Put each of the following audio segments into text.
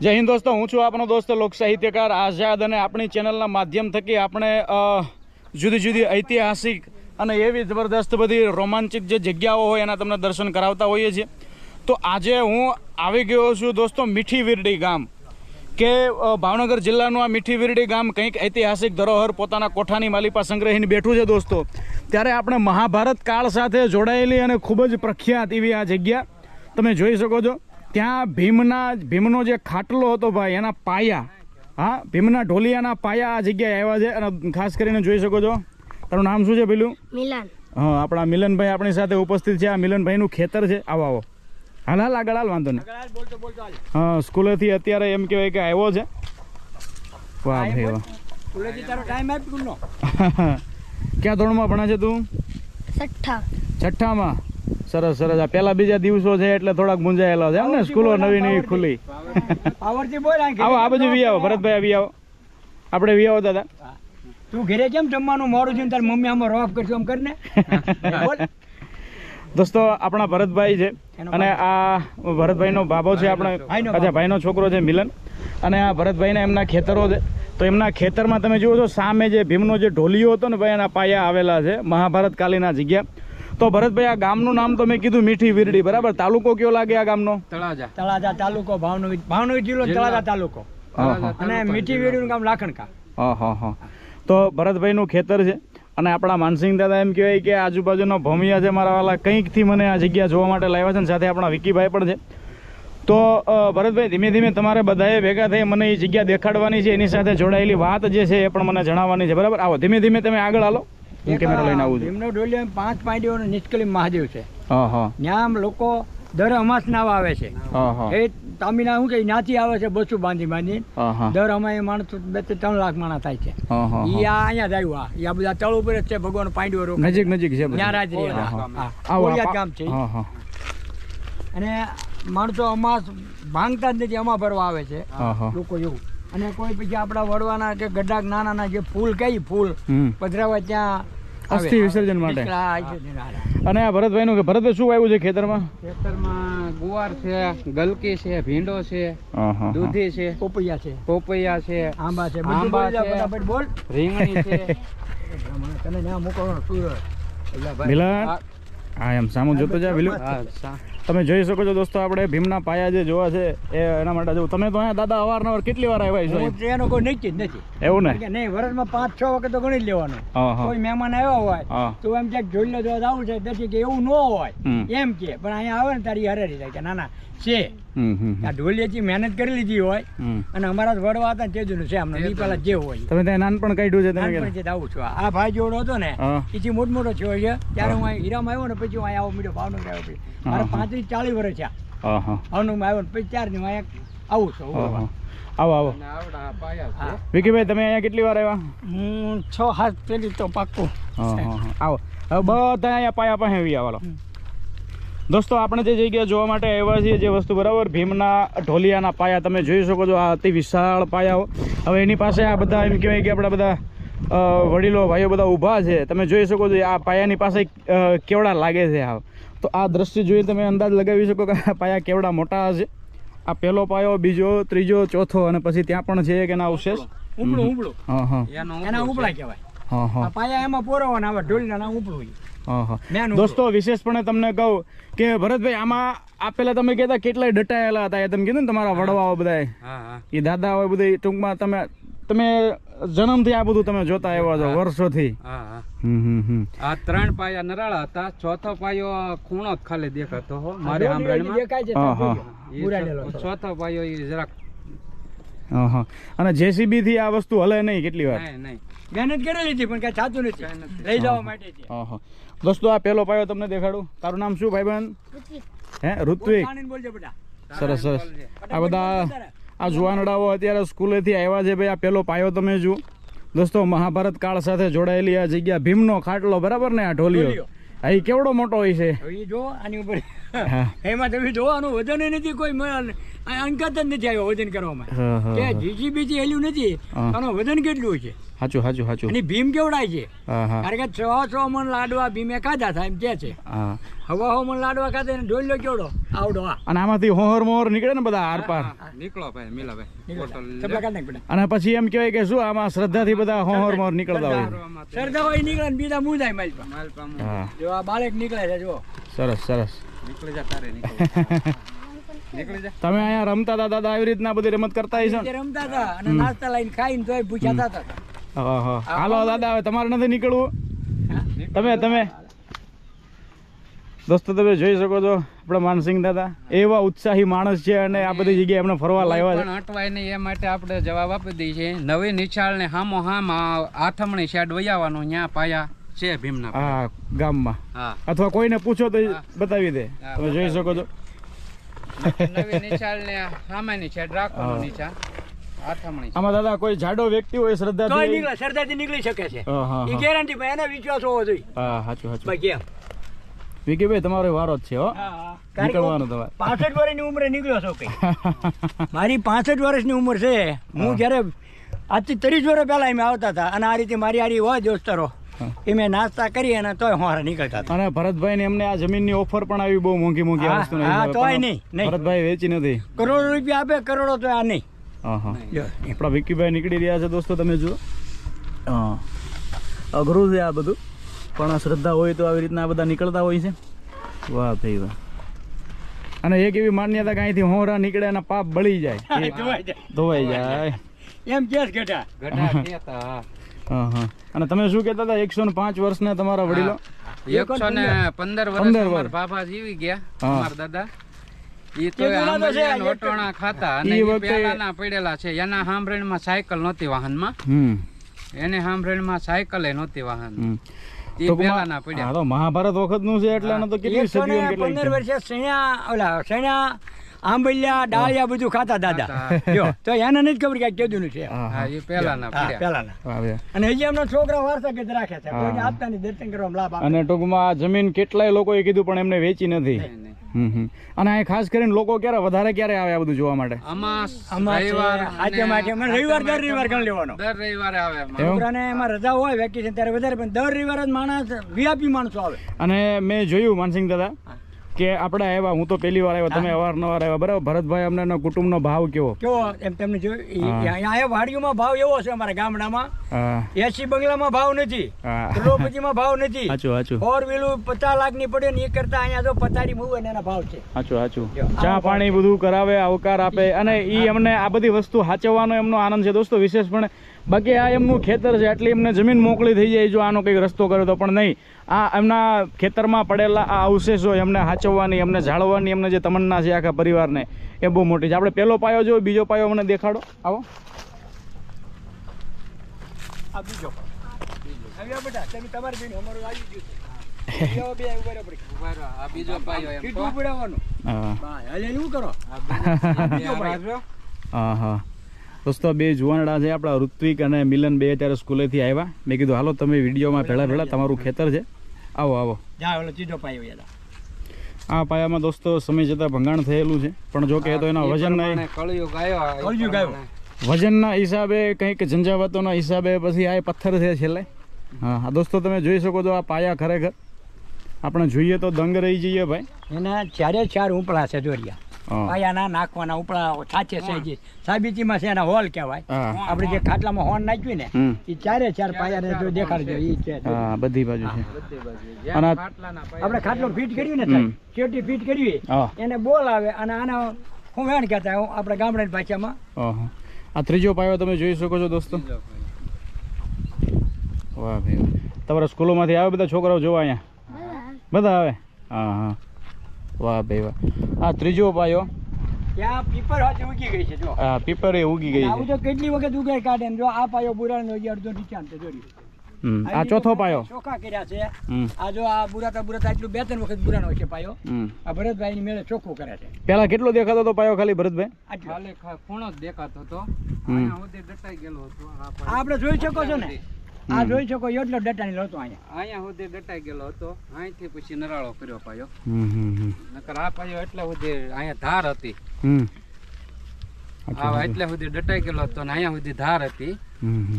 જય હિન્દ દોસ્તો, હું છું આપણો દોસ્ત લોક સાહિત્યકાર આઝાદ અને આપણી ચેનલના માધ્યમ થકી આપણે જુદી જુદી ઐતિહાસિક અને એવી જબરદસ્ત બધી રોમાંચિત જે જગ્યાઓ હોય એના તમને દર્શન કરાવતા હોઈએ છીએ. તો આજે હું આવી ગયો છું દોસ્તો મીઠી વિરડી ગામ કે ભાવનગર જિલ્લાનું આ મીઠી ગામ કંઈક ઐતિહાસિક ધરોહર પોતાના કોઠાની માલિપા સંગ્રહીને બેઠું છે દોસ્તો. ત્યારે આપણે મહાભારત કાળ સાથે જોડાયેલી અને ખૂબ જ પ્રખ્યાત એવી આ જગ્યા. તમે જોઈ શકો છો. ત્યાં ભીમના ભીમનો જે ખાટલો હતો ભાઈ એના પાયા. હા ભીમના ઢોલિયાના પાયા આ જગ્યાએ આવ્યા છે. અને ખાસ કરીને જોઈ શકો છો. તારું નામ શું છે પેલું મિલન. હા આપણા મિલનભાઈ આપણી સાથે ઉપસ્થિત છે. આ મિલનભાઈનું ખેતર છે. આવો આવો. હાલ હાલ આગળ હાલ વાંધો નહીં. હા સ્કૂલેથી અત્યારે એમ કહેવાય કે આવ્યો છે. વાહ ભાઈ વાહ. ક્યાં ધોરણમાં ભણે છે તું? છઠ્ઠા. છઠ્ઠામાં? સરસ સરસ. આ પેલા બીજા દિવસો છે એટલે થોડાક મુંજાયેલા છે એમ ને સ્કૂલો નવી નવી ખુલી. આવો આ બાજુ વી આવો ભરતભાઈ આવી આવો આપણે વી આવો દાદા. તું ઘરે કેમ જમવાનું મોડું છે ને તારી મમ્મી આમાં રોફ કરશું એમ કરીને? દોસ્તો આપણા ભરતભાઈ છે અને આ ભરતભાઈનો બાબો છે આપણે અચ્છા ભાઈનો છોકરો છે મિલન. અને આ ભરતભાઈના એમના ખેતરો છે. તો એમના ખેતરમાં તમે જુઓ છો સામે જે ભીમનો જે ઢોલિયો હતો ને ભાઈ એના પાયા આવેલા છે મહાભારત કાલીના જગ્યા. તો ભરતભાઈ આ ગામનું નામ તો મેં કીધું મીઠી વીરડી બરાબર? તાલુકો કયો લાગે આ ગામનો? તળાજા. તળાજા તાલુકો ભાવનગર ભાવનગર જિલ્લો તળાજા તાલુકો. હા અને મીઠી વીરડીનું ગામ લાખણકા. હા હા હા. તો ભરતભાઈનું ખેતર છે અને આપણા માનસિંહ દાદા એમ કહેવાય કે આજુબાજુનો ભૂમિયા છે મારા વાલા. કંઈકથી મને આ જગ્યા જોવા માટે લાવ્યા છે અને સાથે આપણા વિકીભાઈ પણ છે. તો ભરતભાઈ ધીમે ધીમે તમારે બધાએ ભેગા થઈ મને એ જગ્યા દેખાડવાની છે. એની સાથે જોડાયેલી વાત જે છે એ પણ મને જણાવવાની છે. બરાબર? આવો ધીમે ધીમે તમે આગળ હાલો. હું કેમેરા લઈને આવું છું. ભીમનો ડોલિયો પાંચ પાંડીઓનો નિષ્કલી મહાદેવ છે. હા હા. ત્યાં લોકો દર અમાસ નાવ આવે છે. એ તામીના શું કે નાથી આવે છે બસું બાંધી બાંધી. દર અમાય માણસો બેથી ત્રણ લાખ માણસ થાય છે. ઈ આ અહીંયા જ આવ્યું આ. ઈ આ બધા તળ ઉપર જ છે ભગવાન પાંડ્યો રોક નજીક નજીક છે. ત્યાં રાજ રહ્યા હા, હા. આવો કોળિયાદ આપા- ગામ છે અને માણસો અમાસ ભાંગતા જ નથી અમા ભરવા આવે છે. લોકો એવું. અને કોઈ પછી આપણા વડવાના કે ગડાક નાના જે ફૂલ કઈ ફૂલ પધરાવા ત્યાં અસ્થિ વિસર્જન માટે. ને. અને આ ભરતભાઈનું કે ભરતભાઈ શું આવ્યું છે ખેતરમાં? ખેતરમાં ગુવાર છે ગલકી છે ભીંડો છે હા હા હા. દૂધી છે પોપૈયા છે. પોપૈયા છે આંબા છે. આંબા છે. બોલ. રીંગણી છે. તને ત્યાં મોકલવાનો સુર મિલન આ- હા એમ સામું જોતો જા વિલુ હા, સા- તમે જોઈ શકો છો દોસ્તો આપણે ભીમના પાયા જે જોવા છે એ એના માટે જવું તમે તો અહીંયા દાદા અવારનવાર કેટલી વાર આવ્યા છો એનો કોઈ નક્કી જ નથી. એવું ને? કે નહીં વર્ષમાં પાંચ છ વખત તો ગણી જ લેવાનું. કોઈ મહેમાન આવ્યો હોય તો એમ ક્યાંક જોઈ લો તો આવું છે પછી કે એવું ન હોય એમ કે. પણ અહીંયા આવે ને તારી હરેરી થાય કે ના ના છે. આ ઢોલિયાથી મહેનત કરી લીધી હોય અને અમારા વડવા હતા ને તેજુનું છે અમને ઈ પેલા જે હોય. તમે ત્યાં નાનપણ કાઢ્યું છે તમે કે જ આવું છું. આ ભાઈ જોડો હતો ને એથી મોટ મોટો થયો છે ત્યારે હું હીરામાં આવ્યો ને પછી હું આવો મીડો ભાવનગર આવ્યો પછી. મારે હા. પાંત્રીસ ચાલીસ વર્ષ છે હા હા. ભાવનગરમાં આવ્યો ને પછી ત્યારથી હું અહીંયા આવું છું. આવો આવો. અને આવડા પાયા હા. છે વિકીભાઈ તમે અહીંયા કેટલી વાર આવ્યા? હું છ હાથ પેલી તો પાક્કું. હા હા હા. આવો. હવે બધા અહીંયા પાયા પાસે આવી. દોસ્તો આપણે જે જગ્યા જોવા માટે આવ્યા છીએ જે વસ્તુ બરાબર ભીમના ઢોલિયાના પાયા તમે જોઈ શકો છો આ અતિ વિશાળ પાયાઓ હવે એની પાસે આ બધા એમ કહેવાય કે આપણા બધા વડીલો ભાઈઓ બધા ઊભા છે. તમે જોઈ શકો છો આ પાયાની પાસે કેવડા લાગે છે આ. તો આ દ્રશ્ય જોઈ તમે અંદાજ લગાવી શકો કે આ પાયા કેવડા મોટા હશે. આ પહેલો પાયો બીજો ત્રીજો ચોથો અને પછી ત્યાં પણ છે કે ના અવશેષ. ઉપડું ઉપડું. હા હા. એના ઉપડા કહેવાય. હા હા. પાયા એમાં પોરવાના આવે ઢોલીના ઉપડું. દોસ્તો વિશેષપણે તમને કહું કે ભરતભાઈ આમાં આપેલા પેલા તમે કહેતા કેટલાય ડટાયેલા હતા એ તમે કીધું ને તમારા વડવાઓ બધા હા હા. એ દાદા હોય બધા ટૂંકમાં તમે તમે જન્મથી આ બધું તમે જોતા આવ્યા છો વર્ષોથી. આ ત્રણ પાયા નરાળા હતા ચોથો પાયો ખૂણો ખાલી દેખાતો હો મારે. ચોથો પાયો એ જરાક હા હા અને જેસીબી થી આ વસ્તુ હલે નહીં કેટલી વાર? મહેનત કરેલી હતી પણ કઈ થતું નથી. લઈ જવા માટે દોસ્તો આ પહેલો પાયો તમને દેખાડું. તારું નામ શું ભાઈબંધ? હે ઋત્વિક? સરસ સરસ. આ બધા આ જુવાનડાઓ અત્યારે સ્કૂલેથી આવ્યા છે ભાઈ આ પહેલો પાયો તમે જુઓ. દોસ્તો મહાભારત કાળ સાથે જોડાયેલી આ જગ્યા ભીમનો ખાટલો બરાબર ને આ ઢોલિયો ઢોલિયો. કેવડો મોટો હોય છે? હવે જો આની ઉપર. એમાં તમે જોવાનું વજન નથી કોઈ અંકત જ નથી આવ્યો વજન કરવામાં. જીજી બીજી હેલ્યું નથી આનું વજન કેટલું છે? સાચું સાચું સાચું અને ભીમ કેવડાય છે? કારણ કે છ છ મણ લાડવા ભીમે ખાધા થાય એમ કે છે. હવા હો મણ લાડવા ખાધા ને ઢોલ્યો કેવડો આવડો અને આમાંથી હોહર મોહર નીકળે ને બધા આર પાર. નીકળો ભાઈ બેટા. અને પછી એમ કહેવાય કે શું આમાં શ્રદ્ધાથી બધા હોહર મોહર નીકળતા હોય. શ્રદ્ધા હોય નીકળે ને બીજા મુંજાય માલપા. માલ જો આ બાળક નીકળે છે જો સરસ સરસ. નીકળી જા તારે નીકળી તમે અહીંયા રમતા હતા દાદા આવી રીતના બધી રમત કરતા હશો રમતા હતા અને નાસ્તા લઈને ખાઈને તોય ભૂખ્યા હતા. હાલો દાદા હવે તમારે નથી નીકળવું? તમે તમે. દોસ્તો તમે જોઈ શકો છો આપણા માનસિંહ દાદા. એવા ઉત્સાહી માણસ છે અને આ બધી જગ્યાએ એમને ફરવા લાવ્યા છે. પણ અટવાય નહીં એ માટે આપણે જવાબ આપી દઈએ છીએ. નવી નિશાળ ને હામો હામ આથમણી શેડ વૈયાવાનો ત્યાં પાયા છે ભીમના હા ગામમાં. હા. અથવા કોઈને પૂછો તો બતાવી દે. તમે જોઈ શકો છો. નવી નિશાળ ને સામાન્ય શેડ રાખવાનો હા. આમાં દાદા કોઈ જાડો વ્યક્તિ હોય શ્રદ્ધા તો નીકળે શ્રદ્ધાથી નીકળી શકે છે. એ ગેરંટી ભાઈ એને વિશ્વાસ હોવો જોઈએ. હા સાચું સાચું. ભાઈ કેમ વિકીભાઈ તમારો વારો જ છે હો. નીકળવાનો તમારે. પાસઠ વર્ષની ઉંમરે નીકળ્યો છો કઈ મારી પાસઠ વર્ષની ઉંમર છે. હું જ્યારે આજથી ત્રીસ વર્ષ પહેલા એમ આવતા હતા અને આ રીતે મારી આરી હોય દોસ્તરો એ મેં નાસ્તા કરી અને તોય હોરા નીકળતા હતા. અને ભરતભાઈ ને એમને આ જમીનની ઓફર પણ આવી બહુ મોંઘી મોંઘી વસ્તુ વસ્તુની. હા, તોય નહીં, નહીં. ભરતભાઈ વેચી નથી. કરોડો રૂપિયા આપે કરોડો તો આ નહીં. હા હા આપણા વિકીભાઈ નીકળી રહ્યા છે દોસ્તો તમે જુઓ. હા. અઘરું છે આ બધું. પણ આ શ્રદ્ધા હોય તો આવી રીતના આ બધા નીકળતા હોય છે. વાહ ભાઈ વાહ. અને એક એવી માન્યતા કે અહીંથી હોરા નીકળે અને પાપ બળી જાય. ધોવાઈ જાય. એમ હા. અને તમે શું કેતા હતા? એકસો ને પાંચ વર્ષના તમારા વડીલો? એકસો ને પંદર વર્ષ પંદર વર્ષ. બાબા જીવી ગયા અમારા દાદા. ઈ તો તે છે, નોટોણા ખાતા અને ઈ વખતે- પડેલા છે. એના હાંભળીમાં સાયકલ નહોતી વાહનમાં. એને હાંભળીમાં સાયકલ નહોતી વાહન. હમ. ઈ ટૂંકમાં- પહેલાના પડ્યા. હા તો મહાભારત વખતનું છે એટલે તો કેટલી ને પંદર વર્ષે ઓલા આંબલિયા ડાળિયા બધું ખાતા દાદા. જો તો એને નથી ખબર કે કેદું છે. એ પહેલાના પહેલાના અને હજી એમના છોકરા વારસા કે રાખે છે. કોઈને આપતા નહીં દર્શન કરવામાં લાભ અને ટૂંકમાં જમીન કેટલાય લોકોએ કીધું પણ એમને વેચી નથી. અને આ ખાસ કરીને લોકો ક્યારે વધારે ક્યારે આવે આ બધું જોવા માટે? આમાં આમાં છે, રવિવાર આજે અને માટે મને રવિવાર દર રવિવાર ગણ લેવાનો. દર રવિવારે આવે છોકરાને એમાં રજા હોય વેકેશન ત્યારે વધારે પણ દર રવિવારે જ માણસ વીઆઈપી માણસો આવે. અને મેં જોયું માનસિંહ દાદા કે આપણે આવ્યા હું તો પહેલી વાર આવ્યો તમે અવારનવાર આવ્યા. બરાબર? ભરતભાઈ અમને કુટુંબનો ભાવ કેવો? કેવો? એમ તમને જોયું. અહીંયા વાડીઓમાં ભાવ એવો છે અમારા ગામડામાં. એસી બંગલામાં ભાવ નથી. હા. ભાવ નથી. સાચું સાચું ફોર વ્હીલર પચાસ લાખની પડે ને એ કરતા અહીંયા જો પતારી મૂવે ને એના ભાવ છે. સાચું સાચું ચા પાણી બધું કરાવે આવકાર આપે અને એ એમને આ બધી વસ્તુ સાચવવાનો એમનો આનંદ છે. દોસ્તો વિશેષપણે બાકી આ એમનું ખેતર છે એટલે એમને જમીન મોકળી થઈ જાય જો આનો કંઈક રસ્તો કર્યો તો પણ નહીં. આ એમના ખેતરમાં પડેલા આ અવશેષો એમને સાચવવાની એમને જાળવવાની એમને જે તમન્ના છે આખા પરિવારને એ બહુ મોટી છે. આપણે પહેલો પાયો જો બીજો પાયો મને દેખાડો. આવો. આ બીજો. આવ્યા બેટા તમે તમારી બેન અમારું આવી ગયું છે. આવ્યા બે ઊભા રહો પડી. ઊભા રહો, આ બીજો પાયો એમ સીધું તો. ઉપડાવવાનું. હા. હા, દોસ્તો બે જુવાનડા છે આપણા ઋત્વિક અને મિલન બે અત્યારે સ્કૂલેથી આવ્યા. મેં કીધું હાલો તમે વિડીયોમાં ભેળા ભેળા તમારું ખેતર છે. આવો આવો. જા ઓલો સીધો પાયો આ પાયામાં દોસ્તો સમય જતાં ભંગાણ થયેલું છે. પણ જો કે તો એના વજન વજનના. વજનના હિસાબે કંઈક ઝંઝાવતોના હિસાબે પછી આ પથ્થર છે છેલ્લે. હા હા દોસ્તો તમે જોઈ શકો છો આ પાયા ખરેખર. આપણે જોઈએ તો દંગ રહી જઈએ ભાઈ. એના ચારે ચાર ઉપડા છે દોરિયા. હા પાયાના નાખવાના ઉપડા સાચે છે જે સાબિતીમાં છે એના હોલ કહેવાય. આપણે જે ખાટલામાં હોર્ન નાખ્યું ને એ ચારે ચાર પાયાને જો દેખાડજો એ છે. હા બધી બાજુ છે. અને આપણે ખાટલો ફિટ કર્યું ને ચેટી ફિટ કરવી એને બોલ આવે અને આના હું વેણ કહેતા હું આપણે ગામડાની ભાષામાં. આ ત્રીજો પાયો તમે જોઈ શકો છો દોસ્તો. વાહ ભાઈ. તમારા સ્કૂલોમાંથી આવે બધા છોકરાઓ જોવા અહીંયા? બધા આવે? હા હા. વાહ ભાઈ વાહ. આ ત્રીજો પાયો ત્યાં પીપર હાથે ઉગી ગઈ છે જો. આ પીપર એ ઉગી ગઈ છે. તો કેટલી વખત ઉગાડ કાઢે જો આ પાયો બુરાનો હજી અડધો નીચાણ છે જોડી. આ ચોથો પાયો. ચોખા કર્યા છે. આ જો આ બુરાતા બુરાતા એટલું બે ત્રણ વખત બુરાનો છે પાયો. આ ભરતભાઈ ની મેળે ચોખ્ખું કરે છે. પેલા કેટલો દેખાતો હતો પાયો ખાલી ભરતભાઈ? ખાલી ખૂણો જ દેખાતો હતો. આપણે જોઈ શકો છો ને. આ જોઈ શકો એટલો ડટાની લોતો અહીંયા. અહીંયા સુધી દટાઈ ગયેલો હતો. અહીંથી પછી નરાળો કર્યો પાયો. હમ હમ હમ. નકર આ પાયો એટલે સુધી અહીંયા ધાર હતી. આ એટલે સુધી ડટાઈ ગયેલો હતો ને અહીંયા સુધી ધાર હતી.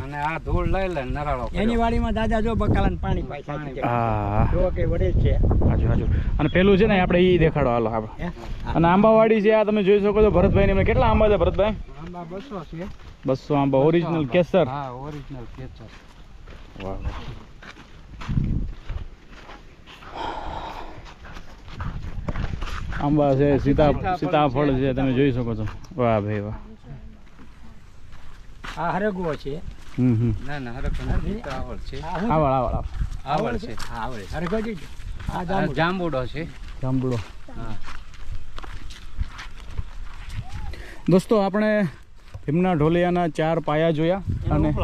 અને આ ધૂળ લઈ લે નરાળો એની વાડીમાં દાદા જો બકાલાને પાણી પાય પાણી જો કે વડે છે. હાજુ હાજુ અને પેલું છે ને આપણે ઈ દેખાડો હાલો આપણે અને આંબાવાડી છે આ તમે જોઈ શકો છો ભરતભાઈ ને કેટલા આંબા છે ભરતભાઈ? આંબા બસો છે. બસો આંબા ઓરિજિનલ કેસર. હા ઓરિજિનલ કેસર. આંબા છે સીતા સીતાફળ છે. તમે જોઈ શકો છો. વાહ ભાઈ વાહ. આ હરગવો છે. હમ હમ. ના ના આવડ છે. આ આવળ આવળ આવળ. છે? હા, આવડે હરગવો જ આ આ જાંબુ. જાંબુડો છે. જાંબુડો. હા. દોસ્તો આપણે ભીમના ઢોલિયાના ચાર પાયા જોયા અને.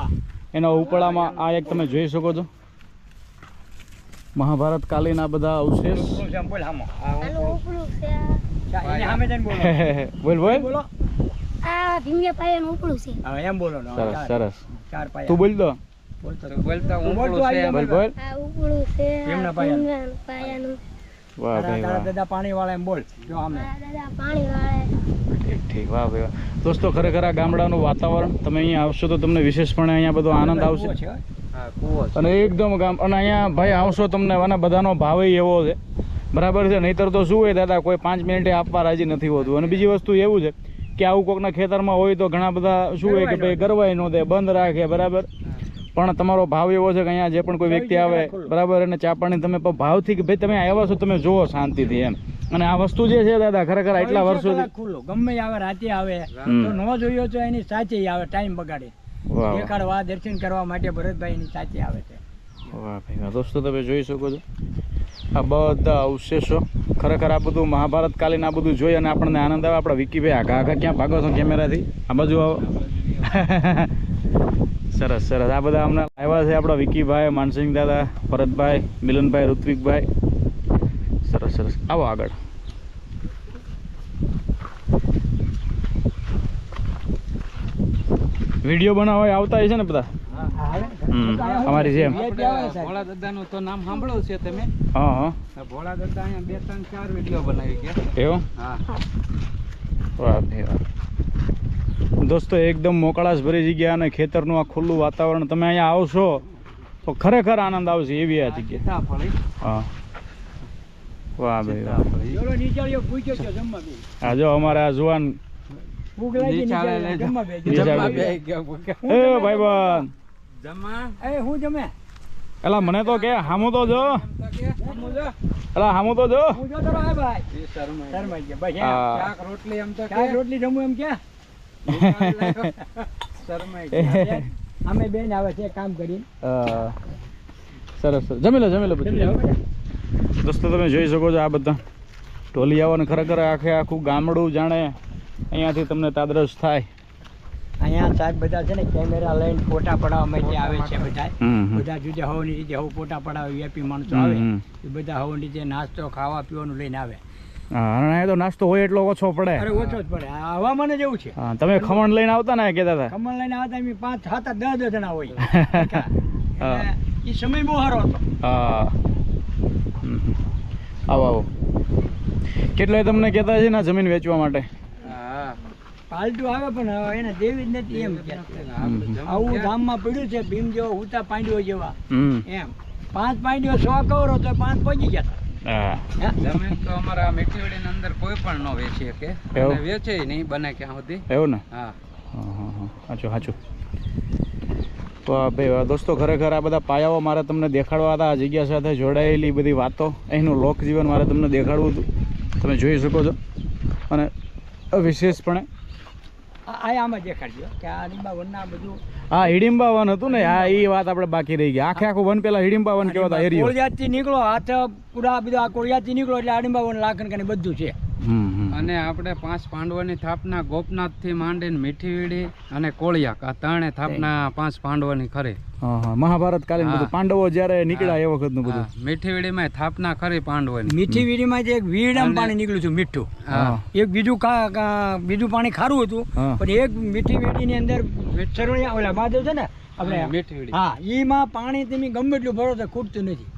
એના ઉપળામાં આ એક તમે જોઈ શકો છો. મહાભારત કાલીન આ બધા અવશેષ. બોલ હામો. આ. આનું ઉપલું છે ચા, એની સામે જઈને બોલો. બોલ બોલ. બોલો. આ ભીમિયા પાયાનું ઉપલું છે. હા, એમ બોલો ને. સરસ સરસ. તું બોલ દો બોલતો બોલતા બોલ બોલ આ ઉપલું છે ભીમના આ પાયાનું. ભીમના પાયાનું વાહ. ભાઈ વાહ દાદા પાણી વાળા એમ બોલ જો આમે દાદા પાણી વાળે ઠીક ઠીક વાહ ભાઈ વાહ. દોસ્તો ખરેખર આ ગામડાનું વાતાવરણ તમે અહીંયા આવશો તો તમને વિશેષપણે અહીંયા બધો આનંદ આવશે. અને એકદમ ગામ અને અહીંયા ભાઈ આવશો તમને બધાનો ભાવ એવો છે. બરાબર છે નહીતર તો શું હોય દાદા કોઈ પાંચ મિનિટે આપવા રાજી નથી હોતું. અને બીજી વસ્તુ એવું છે કે આવું કોકના ખેતરમાં હોય તો ઘણા બધા શું હોય કે ભાઈ ગરવાય નો દે બંધ રાખે બરાબર? પણ તમારો ભાવ એવો છે કે અહીંયા જે પણ કોઈ વ્યક્તિ આવે બરાબર અને ચા પાણી તમે ભાવથી કે ભાઈ તમે આવ્યા છો તમે જુઓ શાંતિથી એમ. અને આ વસ્તુ જે છે દાદા ખરેખર એટલા વર્ષો વર્ષોથી ગમે આવે રાતે આવે. તો ન જોયો તો એની સાચે આવે ટાઈમ બગાડે. દેખાડવા દર્શન કરવા માટે ભરતભાઈ એની સાચે આવે છે. વાહ ભાઈ દોસ્તો તમે જોઈ શકો છો. આ બધા અવશેષો ખરેખર આ બધું મહાભારત કાલીન આ બધું જોઈ અને આપણને આનંદ આવે. આપણા વિકીભાઈ આઘા આઘા ક્યાં ભાગો છો કેમેરાથી? આ બાજુ આવો. સરસ સરસ. આ બધા હમણાં આવ્યા છે આપણા વિકીભાઈ માનસિંહ દાદા ભરતભાઈ મિલનભાઈ ઋત્વિકભાઈ. સરસ સરસ. આવો આગળ. વીડિયો બનાવવા આવતા હશે ને બધા? અમારી જેમ. ભોળા દાદા નું તો નામ સાંભળ્યું છે તમે? હા હા. ભોળા દાદા અહીંયા બે ત્રણ ચાર વીડિયો બનાવી ગયા. એવું? હા. વાહ ભાઈ વાહ. દોસ્તો એકદમ મોકળાશ ભરી જગ્યા અને ખેતરનું આ ખુલ્લું વાતાવરણ. તમે અહીંયા આવશો તો ખરેખર આનંદ આવશે એવી આ જગ્યા. હા. વાહ ભાઈ આ જો અમારે આ જુવાન હું એલા મને તો કે હામો તો જો. કે, હું. એલા હામું તો જો. હું હે. હા. રોટલી એમ તો રોટલી જમું એમ ગયા. અમે બેન આવે છે કામ કરીને અ, સરસ જમી લો જમી લો. દોસ્તો તમે જોઈ શકો છો આ બધા. ઢોલિયાઓને ખરેખર આખે આખું ગામડું જાણે અહીંયાથી તમને તાદરસ થાય. અહીંયા સાહેબ બધા છે ને કેમેરા લઈને ફોટા પડાવવા માટે આવે છે બધા. બધા જુદા હવાની રીતે હોવ ફોટા પડાવે વીઆઈપી માણસો આવે એ બધા હવાની રીતે નાસ્તો ખાવા પીવાનું લઈને આવે. હા તો નાસ્તો હોય એટલો ઓછો પડે. અરે ઓછો જ પડે. આ હવામાન જ એવું છે. હા તમે ખમણ લઈને આવતા ને કહેતા હતા. ખમણ લઈને આવતા એમ પાંચ સાત દસ દસ જણા હોય. એ સમય બહુ સારો હતો. હા. હમ, હમ. આવો આવો. કેટલાય તમને કહેતા છે ને જમીન વેચવા માટે? હા. પાલતુ આવે પણ એને દેવી જ નથી એમ આવું ગામમાં આવું ગામમાં પડ્યું છે ભીમ જેવો ઉતા પાંડવો જેવા. એમ. પાંચ પાંડવો સો કવરો તો પાંચ પહોંચી ગયા? જમીન તો અમારા મીઠીવાડીની અંદર કોઈ પણ ન વેચી શકે. વેચે નહીં બને ક્યાં સુધી. એવું ને? હા. હા હા હા. સાચું સાચું. તો ભાઈ દોસ્તો ખરેખર આ બધા પાયાઓ મારે તમને દેખાડવા હતા આ જગ્યા સાથે જોડાયેલી બધી વાતો. અહીંનું લોકજીવન મારે તમને દેખાડવું હતું. તમે જોઈ શકો છો. અને વિશેષપણે આ આ આમાં દેખાડજો કે આ લીંબા વનના બધું હા હિડિંબા વન હતું ને આ એ વાત આપણે બાકી રહી ગઈ. આખે આખું વન પેલા હિડિંબા વન કહેવાતા એરિયો. કોળિયાથી નીકળો હાથ પૂરા બધા કોળિયાથી નીકળો એટલે હિડિંબા વન લાખન કને બધું છે. અને આપણે પાંચ પાંડવોની સ્થાપના ગોપનાથથી માંડીને મીઠીવીડી અને કોળિયાક આ ત્રણે સ્થાપના પાંચ પાંડવોની ખરી. હા હા. મહાભારત કાલીન બધું પાંડવો જ્યારે નીકળ્યા એ વખતનું બધું. મીઠીવીડીમાં સ્થાપના ખરી પાંડવોની. મીઠી વીડીમાં એક વીડામ પાણી નીકળ્યું છે મીઠું. એક બીજું બીજું પાણી ખારું હતું પણ એક મીઠી વીડીની અંદર સરવણિયા ઓલા મહાદેવ છે ને આપણે મીઠીવીડી. હા એમાં પાણી તમે ગમે એટલું ભરો તો ખૂટતું નથી.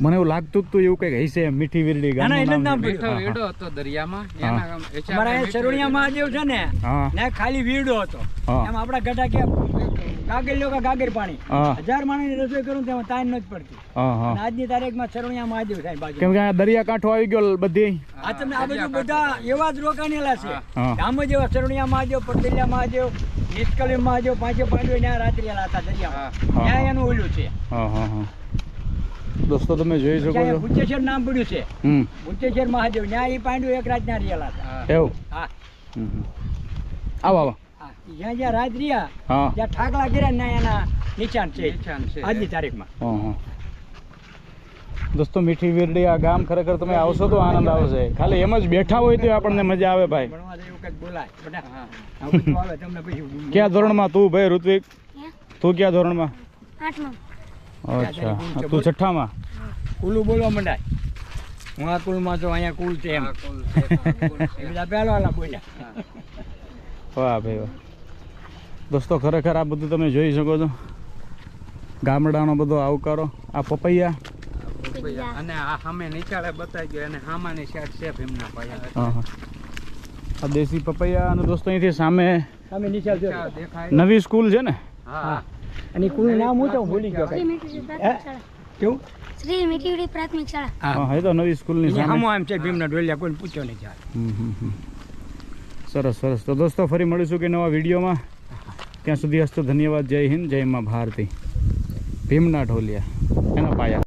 મને એવું લાગતું હતું એવું કંઈક હશે મીઠી વીરડી દરિયામાં. ખાલી વીરડો હતો. એમ આપડા ગઢા કે ગાગર લો કે ગાગર પાણી. હજાર માણસની રસોઈ કરું તેમાં તાન નથી પડતી. આજની તારીખમાં સરવણિયા મહાદેવ સાહેબ બાજુ કેમ કે દરિયા કાંઠો આવી ગયો બધી. આ તમને આ બધું બધા એવા જ રોકાણેલા છે. ગામ જ એવા સરવણિયા મહાદેવ પટેલિયા મહાદેવ નિષ્કલી મહાદેવ પાંચે પાંડવે ત્યાં રાત્રિયેલા હતા દરિયા ત્યાં એનું ઓલું છે. દોસ્તો તમે જોઈ શકો છો. ઉચ્ચેશ્વર નામ પડ્યું છે. ઉચ્ચેશ્વર મહાદેવ. ત્યાં એ પાંડુ એક રાત ના રહેલા હતા. એવું? હા. આવો આવો. જ્યાં જ્યાં રાત રહ્યા જ્યાં ઠાકલા કર્યા ને એના નિશાન છે. આજની તારીખમાં. હા હા. દોસ્તો મીઠી વીરડી આ ગામ ખરેખર તમે આવશો તો આનંદ આવશે. ખાલી એમ જ બેઠા હોય તો આપણને મજા આવે ભાઈ. ક્યાં ધોરણમાં તું ભાઈ ઋત્વિક? તું ક્યાં ધોરણમાં? અચ્છા. તું છઠ્ઠામાં? કુલું બોલવા મંડાય. હું આ કુલમાં તો અહીંયા કુલ છે એમ. છે, છે. બોલ્યા. વાહ ભાઈ વાહ. દોસ્તો ખરેખર આ બધું તમે જોઈ શકો છો. ગામડાનો બધો આવકારો. આ પપૈયા. અને આ સામે નીચાળે બતાવી ગયો અને હામાની સાઈડ છે ભીમના પાયા આ દેશી પપૈયા અને દોસ્તો અહીંથી સામે સામે દેખાય. નવી સ્કૂલ છે ને? હા. અને કુલનું નામ હું તો ભૂલી ગયો કેવું? શ્રી મીઠી પ્રાથમિક શાળા. હા. એ તો નવી સ્કૂલની સામે. આમ છે ભીમના ડોલિયા કોઈ પૂછ્યો નહીં ચાલ. સરસ સરસ. તો દોસ્તો ફરી મળીશું કે નવા વિડીયોમાં. ત્યાં સુધી હસ્તો ધન્યવાદ. જય હિન્દ જય મા ભારતી. ભીમના ઢોલિયા એના પાયા.